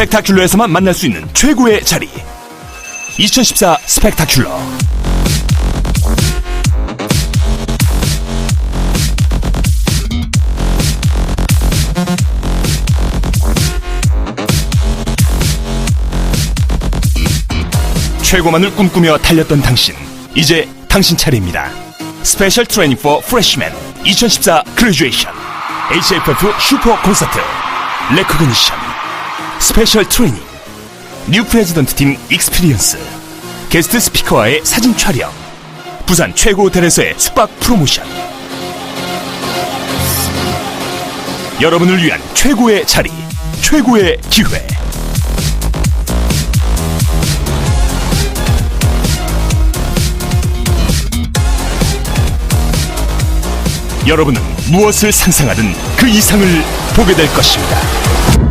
스펙타큘러에서만 만날 수 있는 최고의 자리. 2014 스펙타큘러. 최고만을 꿈꾸며 달렸던 당신 이제 당신 차례입니다. 스페셜 트레이닝 포 프레시맨 2014 그레듀에이션 HFF 슈퍼 콘서트 레코그니션 스페셜 트레이닝 뉴 프레지던트 팀 익스피리언스 게스트 스피커와의 사진 촬영 부산 최고 호텔에서의 숙박 프로모션 여러분을 위한 최고의 자리 최고의 기회 여러분은 무엇을 상상하든 그 이상을 보게 될 것입니다.